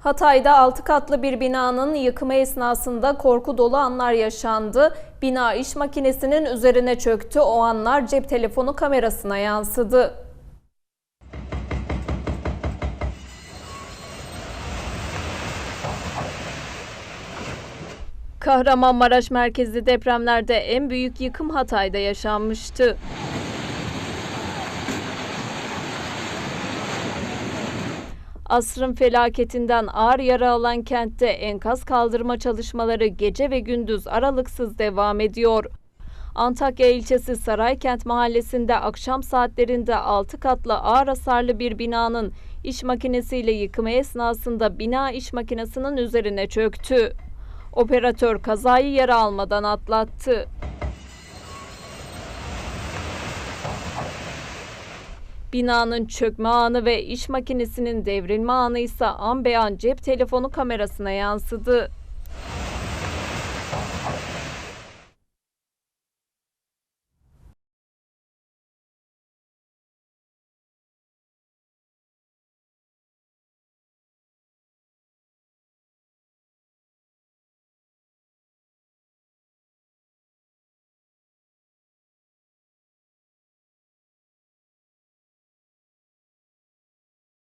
Hatay'da 6 katlı bir binanın yıkımı esnasında korku dolu anlar yaşandı. Bina iş makinesinin üzerine çöktü. O anlar cep telefonu kamerasına yansıdı. Kahramanmaraş merkezli depremlerde en büyük yıkım Hatay'da yaşanmıştı. Asrın felaketinden ağır yara alan kentte enkaz kaldırma çalışmaları gece ve gündüz aralıksız devam ediyor. Antakya ilçesi Saraykent mahallesinde akşam saatlerinde 6 katlı ağır hasarlı bir binanın iş makinesiyle yıkımı esnasında bina iş makinesinin üzerine çöktü. Operatör kazayı yara almadan atlattı. Binanın çökme anı ve iş makinesinin devrilme anı ise an be an cep telefonu kamerasına yansıdı.